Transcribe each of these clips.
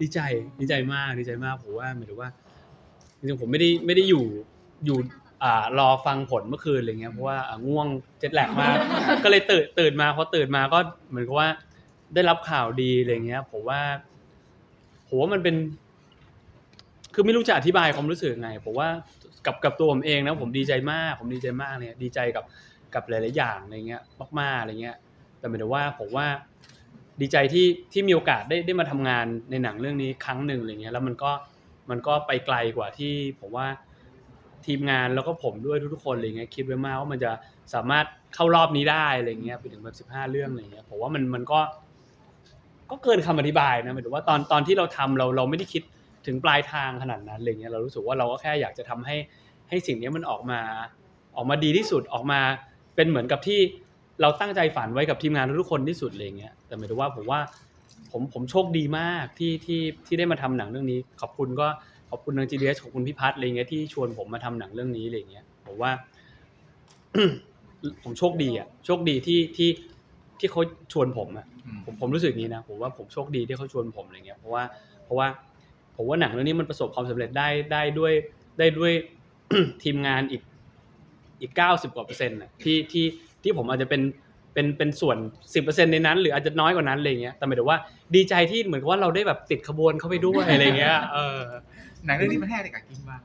ดีใจดีใจมากดีใจมากผมว่าหมายถึงว่าจริงๆผมไม่ได้ไม่ได้อยู่อยู่อ่ารอฟังผลเมื่อคืนอะไรเงี้ยเพราะว่าอะง่วงเจ็ตแลกมาก ก็เลยตื่นตื่นมาพอตื่นมาก็เหมือนกับว่า ได้รับข่าวดีอะไรเงี้ยผมว่าผมว่ามันเป็น คือไม่รู้จะอธิบายความรู้สึกยังไงผมว่ากับกับตัวผมเองนะผมดีใจมาก ผมดีใจมากเนี่ยดีใจกับกับหลายๆอย่างอะไรเงี้ยมากๆอะไรเงี้ย แต่หมายถึงว่าผมว่า ดีใจที่ที่มีโอกาสได้ได้มาทำงานในหนังเรื่องนี้ครั้งหนึ่งอะไรเงี้ยแล้วมันก็มันก็ไปไกลกว่าที่ผมว่าทีมงานแล้วก็ผมด้วยทุกๆคนอะไรเงี้ยคิดไว้มากว่ามันจะสามารถเข้ารอบนี้ได้อะไรเงี้ยไปถึงแบบสิบห้าเรื่องอะไรเงี้ยผมว่ามันมันก็ก็เกินคำอธิบายนะหมายถึงว่าตอนตอนที่เราทำเราเราไม่ได้คิดถึงปลายทางขนาดนั้นอะไรเงี้ยเรารู้สึกว่าเราก็แค่อยากจะทำให้ให้สิ่งนี้มันออกมาออกมาดีที่สุดออกมาเป็นเหมือนกับที่ เราตั้งใจฝันไว้กับทีมงานทุกคนที่สุดอะไรเงี้ยแต่หมายถึงว่าผมว่าผมผมโชคดีมากที่ที่ที่ได้มาทำหนังเรื่องนี้ ขอบคุณก็ขอบคุณทาง GDS ขอบคุณพี่พัฒน์อะไรเงี้ยที่ชวนผมมาทำหนังเรื่องนี้อะไรเงี้ยผมว่า ผมโชคดีอะโชคดีที่ที่ที่เขาชวนผมอะอืมผมผมรู้สึกอย่างนี้นะผมว่าผมโชคดีที่เขาชวนผมอะไรเงี้ยเพราะว่าเพราะว่าผมว่าหนังเรื่องนี้มันประสบความสำเร็จได้ได้ด้วยได้ด้วยทีมงานอีกอีกเก้าสิบกว่าเปอร์เซ็นต์น่ะที่ที่ ที่ผมอาจจะเป็นเป็นเป็นส่วนสิบเปอร์เซ็นต์ในนั้น หรืออาจจะน้อยกว่านั้นอะไรเงี้ยแต่หมายถึงว่าดีใจที่เหมือนกับว่าเราได้แบบติดขบวนเข้าไปด้วยอะไรเงี้ยเออหนังเรื่องนี้มันให้อะไรกับกินบ้าง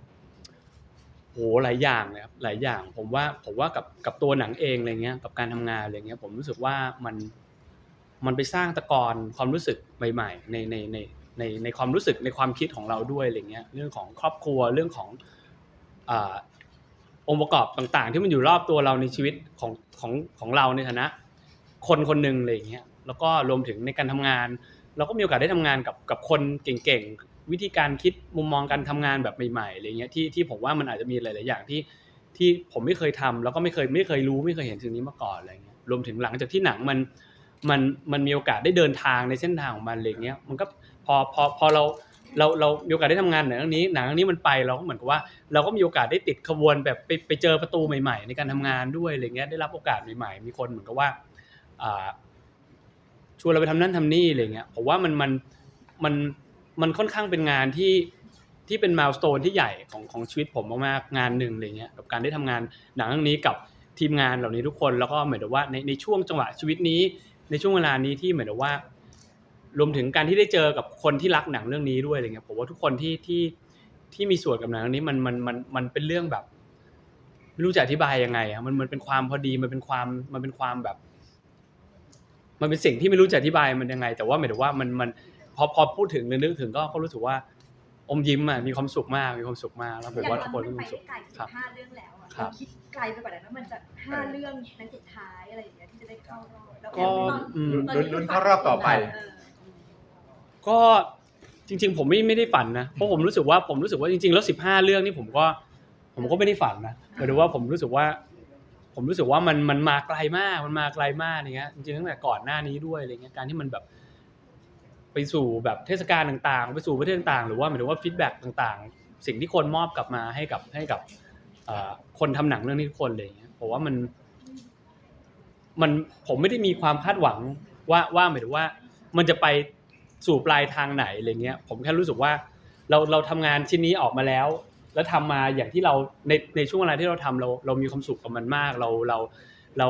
โหหลายอย่างเลยครับหลายอย่างผมว่าผมว่ากับกับตัวหนังเองอะไรเงี้ยกับการทำงานอะไรเงี้ยผมรู้สึกว่ามันมันไปสร้างตะกอนความรู้สึกใหม่ ๆ ในในในในในความรู้สึกในความคิดของเราด้วยอะไรเงี้ยเรื่องของครอบครัวเรื่องของ องค์ประกอบต่างๆ ที่มันอยู่รอบตัวเราในชีวิตของของของเราในฐานะ คนคนหนึ่งอะไรอย่างเงี้ยแล้วก็รวมถึงในการทำงาน เราก็มีโอกาสได้ทำงานกับกับคนเก่งๆวิธีการคิดมุมมองการทำงานแบบใหม่ๆอะไรเงี้ยที่ที่ผมว่ามันอาจจะมีหลาย ๆ อย่างที่ที่ผมไม่เคยทำแล้วก็ไม่เคยไม่เคยรู้ไม่เคยเห็นสิ่งนี้มาก่อนอะไรเงี้ยรวมถึงหลังจากที่หนังมันมันมันมีโอกาสได้เดินทางในเส้นทางของมันอะไรเงี้ยมันก็พอพอพอเรา เราเรามีโอกาสได้ทำงานหนังเรื่องนี้หนังเรื่องนี้มันไปเราก็เหมือนกับว่า เราก็มีโอกาสได้ติดขบวนแบบไปไปเจอประตูใหม่ ๆ ในการทำงานด้วยอะไรเงี้ยได้รับโอกาสใหม่ๆ มีคนเหมือนกับว่าอ่าชวนเราไปทำนั่นทำนี่อะไรเงี้ยผมว่ามันมันมันมันค่อนข้างเป็นงานที่ที่เป็นม l ล s t o n e ที่ใหญ่ของของชีวิตผมมากๆงานหนึ่งอะไรเงี้ยกับการได้ทำงานหนังเรื่องนี้กับทีมงานเหล่านี้ทุกคนแล้วก็เหมายถึงว่าในในช่วงจังหวะชีวิตนี้ ในช่วงเวลานี้ที่เหมายถึงว่า รวมถึงการที่ได้เจอกับคนที่รักหนังเรื่องนี้ด้วยอะไรเงี้ยผมว่าทุกคนที่ที่ที่มีส่วนกับหนังเรื่องนี้มันมันมันมันเป็นเรื่องแบบไม่รู้จะอธิบายยังไงอะมันมันเป็นความพอดีมันเป็นความมันเป็นความแบบ มันเป็นสิ่งที่ไม่รู้จะอธิบายมันยังไง แต่ว่าหมายถึงว่ามันมันพอพอพูดถึงหรือนึกถึงก็ก็รู้สึกว่า อมยิ้มอะมีความสุขมากมีความสุขมากแล้วผมอย่างว่าตทุอกนคนที่มีมัคนวามไปสุขได้ไกลคสิรับบห้าเรื่องแล้วอะครับเราคิดไกลไปกว่านั้นว่ามันจะห้าเรื่องในสุดท้ายอะไรอย่างเงี้ยที่จะได้เข้ารอบแล้วก็ตอนอืมตอนลุ้นลุ้นเข้ารอบต่อไปเออ ก็จริง ๆ ผมไม่ไม่ได้ฝันนะเพราะผมรู้สึกว่าผมรู้สึกว่าจริง ๆ แล้วสิบห้าเรื่องนี่ผมก็ ผมก็ไม่ได้ฝันนะหมายถึงว่าผมรู้สึกว่า ผมรู้สึกว่ามันมันมาไกลมากมันมาไกลมากอย่างเงี้ยจริงๆตั้งแต่ก่อนหน้านี้ด้วยอะไรเงี้ยการที่มันแบบ ไปสู่แบบเทศกาลต่างๆ ไปสู่ประเทศต่างๆ หรือว่าหมายถึงว่าฟีดแบ็กต่างๆ สิ่งที่คนมอบกลับมาให้กับให้กับคนทำหนังเรื่องนี้ทุกคนเลยอย่างเงี้ยผมว่ามัน มันผมไม่ได้มีความคาดหวังว่าว่าหมายถึงว่า มันจะไป สู่ปลายทางไหนอะไรเงี้ยผมแค่รู้สึกว่าเราเราทำงานชิ้นนี้ออกมาแล้ว แล้วทำมาอย่างที่เราในในช่วงเวลาที่เราทำเราเรามีความสุขกับมันมาก เราเราเรา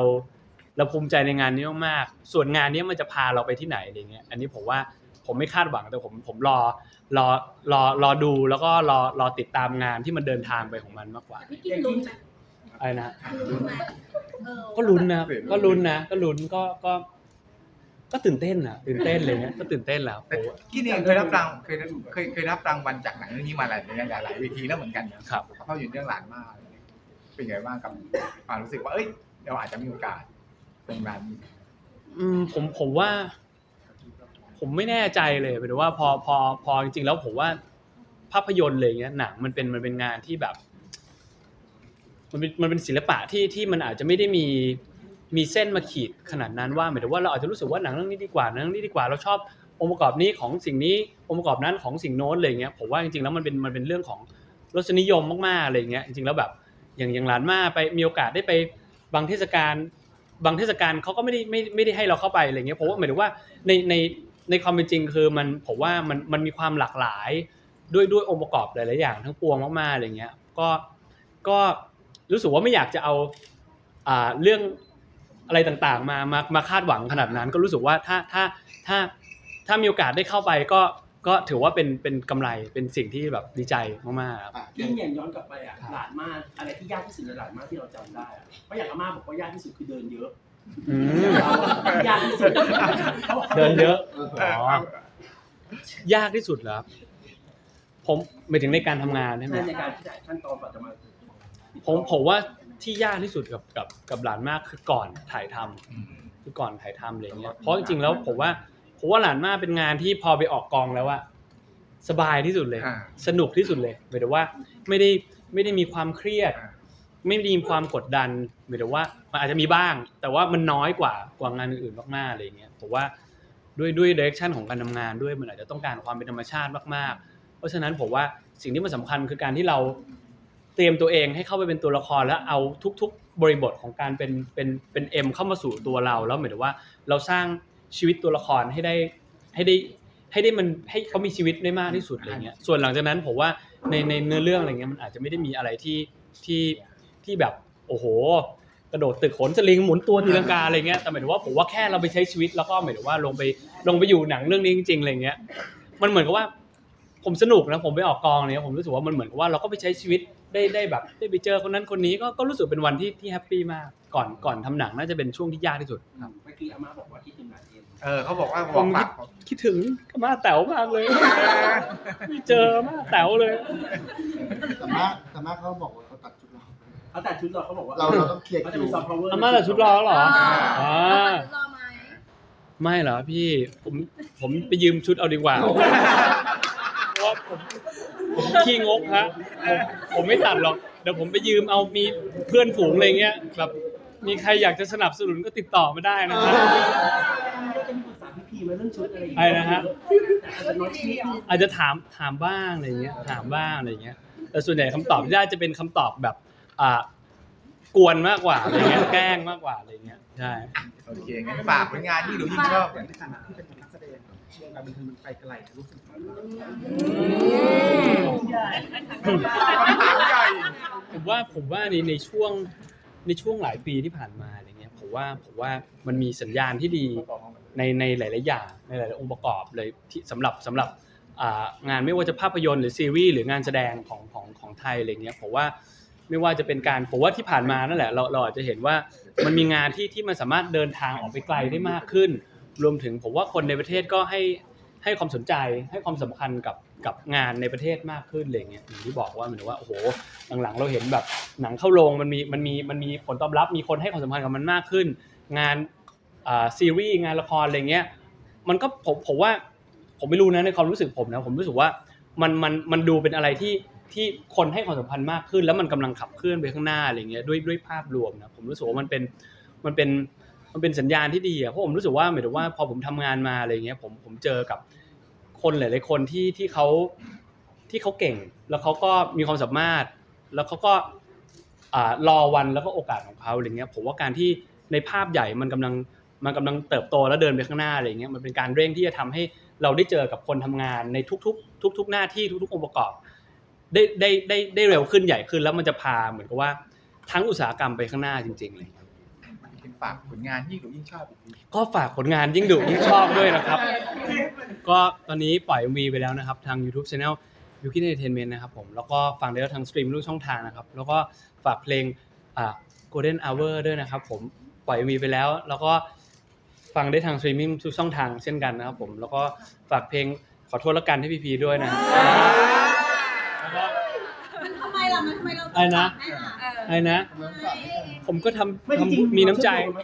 เราภูมิใจในงานนี้มากๆส่วนงานนี้มันจะพาเราไปที่ไหนอะไรเงี้ยอันนี้ผมว่าผมไม่คาดหวังแต่ผมผมรอรอรอรอดูแล้วก็รอรอติดตามงานที่มันเดินทางไปของมันมากกว่าพี่กินลุ้นไหมอะไรนะลุ้นไหมเออก็ลุ้นนะตื่นก็ลุ้นนะก็ลุ้นก็ก็ ก็ตื่นเต้นอะตื่นเต้นเลยเนี่ยก็ตื่นเต้นแล้วแต่กินเองเคยรับรางเคยเคยเคยรับรางวัลจากหนังเรื่องนี้มาหลายหลายหลายเวทีแล้วเหมือนกันนะครับ ภาพยนตร์เรื่องหลานมาก เป็นไงบ้างกับความรู้สึกว่าเอ้ยเราอาจจะมีโอกาสตรงนั้นอืมผมผมว่า ผมไม่แน่ใจเลยหมายถึงว่าพอพอพอจริงๆแล้วผมว่า ภาพยนตร์เลยเงี้ยหนังมันเป็นมันเป็นงานที่แบบ มันเป็นมันเป็นศิลปะที่ที่มันอาจจะไม่ได้มี มีเส้นมาขีดขนาดนั้นว่าหมายถึงว่าเราอาจจะรู้สึกว่าหนังเรื่องนี้ดีกว่าหนังเรื่องนี้ดีกว่าเราชอบองค์ประกอบนี้ของสิ่งนี้องค์ประกอบนั้นของสิ่งโน้นอะไรเงี้ยผมว่าจริงๆแล้วมันเป็นมันเป็นเรื่องของรสนิยมมากๆอะไรเงี้ยจริงๆแล้วแบบอย่างอย่างหลานมาไปมีโอกาสได้ไปบางเทศกาลบางเทศกาลเขาก็ไม่ได้ไม่ไม่ได้ให้เราเข้าไปอะไรเงี้ยผมว่าหมายถึงว่าในในในความเป็นจริงคือมันผมว่ามันมันมีความหลากหลายด้วยด้วยองค์ประกอบหลายๆอย่างทั้งปวงมากๆอะไรเงี้ยก็ก็รู้สึกว่าไม่อยากจะเอาอ่าเรื่อง อะไรต่างๆ มามามาคาดหวังขนาดนั้น ก็รู้สึกว่าถ้าถ้าถ้าถ้ามีโอกาสได้เข้าไปก็ก็ถือว่าเป็นเป็นกำไรเป็นสิ่งที่แบบดีใจมากๆครับอะยิ่งอย่างย้อนกลับไปอะหลานมากอะไรที่ยากที่สุดในหลานมากที่เราจำได้อะเพราะอย่างอาม่าบอกว่ายากที่สุดคือเดินเยอะอืมเราอะยากที่สุดเดินเยอะเออเออเอายากที่สุดเหรอครับผมหมายถึงในการทำงานใช่ไหม ในการที่จะขั้นตอนก่อนจะมาผมผมว่า ที่ยากที่สุดกับกับกับหลานมากคือก่อนถ่ายทำอืมคือก่อนถ่ายทำอะไรเงี้ยเพราะจริงๆแล้วผมว่าผมว่าหลานมากเป็นงานที่พอไปออกกองแล้วอะสบายที่สุดเลย อ่า สนุกที่สุดเลยหมายถึงว่าไม่ได้ไม่ได้มีความเครียดอ่าไม่ได้มีความกดดันหมายถึงว่ามันอาจจะมีบ้าง แต่ว่ามันน้อยกว่ากว่างานอื่นๆมากๆอะไรเงี้ยผมว่าด้วยด้วยเดเรคชันของการทำงานด้วยมันอาจจะต้องการความเป็นธรรมชาติมากๆ เพราะฉะนั้นผมว่าสิ่งที่มันสำคัญคือการที่เรา เตรียมตัวเองให้เข้าไปเป็นตัวละครแล้วเอาทุก ๆ บริบทของการเป็นเป็นเป็นเอ็มเข้ามาสู่ตัวเราแล้วหมายถึงว่าเราสร้างชีวิตตัวละครให้ได้ให้ได้ให้ได้มันให้เขามีชีวิตได้มากที่สุดอะไรเงี้ยส่วนหลังจากนั้นผมว่าในในเนื้อเรื่องอะไรเงี้ยมันอาจจะไม่ได้มีอะไรที่ที่ที่แบบโอ้โห กระโดดตึกโขนสลิงหมุนตัวตีลังกาอะไรเงี้ยแต่หมายถึงว่าผมว่าแค่เราไปใช้ชีวิตแล้วก็หมายถึงว่าลงไปลงไปอยู่หนังเรื่องนี้จริงๆอะไรเงี้ยมันเหมือนกับว่าผมสนุกนะผมไปออกกองเนี่ยผมรู้สึกว่ามันเหมือนกับว่าเราก็ไปใช้ชีวิต ได้ได้แบบได้ไปเจอคนนั้นคนนี้ก็ก็รู้สึกเป็นวันที่ที่แฮปปี้มากก่อนก่อนทำหนังน่าจะเป็นช่วงที่ยากที่สุดเมื่อกี้อาม่าบอกว่าคิดถึงหลานเองเออเขาบอกว่าบผอกมฝากคิดถึงมาแต๋วมากเลยไม่เจอมาแต๋วเลย แต่มาแต่มาเขาบอกว่าเขาตัดชุดเรา เขาแต่ชุดเราเขาบอกว่าเราเราต้องเคลียร์เขาคิจะวมีซอฟต์พาวเวอร์อาม่าแต่ชุดรอแล้วเหรออ่ารอไหมไม่เหรอพี่ผมผมไปยืมชุดเอาดีกว่าเพราะว่าผมผม ขี้งกฮะผมผมไม่ตัดหรอก เดี๋ยวผมไปยืมเอามีเพื่อนฝูงอะไรเงี้ยแบบมีใครอยากจะสนับสนุนก็ติดต่อมาได้นะครับเราจะมีปรึกษาพี่พีมาเรื่องชุดอะไรอย่างอะไรเงี้ยนะฮะอาจจะน้อยชิ้นนิดนึงอาจจะถามถามบ้างอะไรเงี้ย ถามบ้างอะไรเงี้ย แต่ส่วนใหญ่คำตอบที่ได้จะเป็นคำตอบแบบอ่ากวนมากกว่าอะไรเงี้ยแกล้งมากกว่าอะไรเงี้ยใช่ โอเคงั้นฝากผลงานที่หนูยิ่งชอบอย่างในฐานะที่เป็นนักแสด วงการบันเทิงมันไปไกลรู้สึกยังไงบ้างคำถามใหญ่ผมว่าผมว่าในในช่วงในช่วงหลายปีที่ผ่านมาอะไรเงี้ยผมว่าผมว่ามันมีสัญญาณที่ดีในในหลาย ๆ อย่างในหลาย ๆ องค์ประกอบเลยที่สำหรับสำหรับอ่างานไม่ว่าจะภาพยนตร์หรือซีรีส์หรืองานแสดงของของของไทยอะไรเงี้ยผมว่าไม่ว่าจะเป็นการผมว่าที่ผ่านมานั่นแหละเราเราอาจจะเห็นว่ามันมีงานที่ที่มันสามารถเดินทางออกไปไกลได้มากขึ้น รวมถึงผมว่าคนในประเทศก็ให้ให้ความสนใจให้ความสำคัญกับกับงานในประเทศมากขึ้นอะไรเงี้ยอย่างที่บอกว่าเหมือนว่าโอ้โหหลังๆ เราเห็นแบบหนังเข้าโรงมันมีมันมีมันมีผลตอบรับมีคนให้ความสำคัญกับมันมากขึ้น งานอ่าซีรีส์งานละครอะไรเงี้ยมันก็ผมผมว่าผมไม่รู้นะในความรู้สึกผมนะผมรู้สึกว่ามันมันมันดูเป็นอะไรที่ที่คนให้ความสำคัญมากขึ้น แล้วมันกำลังขับเคลื่อนไปข้างหน้าอะไรเงี้ยด้วยด้วยภาพรวมนะผมรู้สึกว่ามันเป็นมันเป็น มันเป็นสัญญาณที่ดีอะเพราะผมรู้สึกว่าหมายถึงว่าพอผมทำงานมาอะไรเงี้ยผมผมเจอกับคนหลายๆคนที่ที่เขาที่เขาเก่ง แล้วเขาก็มีความสามารถ แล้วเขาก็อ่ารอวันแล้วก็โอกาสของเขาอะไรเงี้ยผมว่าการที่ในภาพใหญ่มันกำลังมันกำลังเติบโตแล้วเดินไปข้างหน้าอะไรเงี้ยมันเป็นการเร่งที่จะทำให้เราได้เจอกับคนทำงานในทุก ๆ ทุก ๆ หน้าที่ทุก ๆ องค์ประกอบ ได้ได้ได้ได้เร็วขึ้นใหญ่ขึ้นแล้วมันจะพาเหมือนกับว่าทั้งอุตสาหกรรมไปข้างหน้าจริงๆเลย เป็นฝากผลงานที่หนูยิ่งชอบอีกทีก็ฝากผลงานยิ่งดุยิ่งชอบด้วยนะครับ ก็ตอนนี้ปล่อย MV ไปแล้วนะครับ ทาง YouTube Channel y u k i Entertainment นะครับผม แล้วก็ฟังได้แล้วทางสตรีมทุกช่องทางนะครับ แล้วก็ฝากเพลงอ่า Golden Hour ด้วยนะครับผมปล่อย MV ไปแล้ว แล้วก็ฟังได้ทางสตรีมมิ่งทุกช่องทางเช่นกันนะครับผม แล้วก็ฝากเพลงขอโทษละกันให้พีพีด้วยนะครับแล้วก็มันทำไมล่ะ มันทำไมเราอะไรนะให้อะ อะไรนะ ผมก็ทำไม่จริงทำมีน้ำใจๆ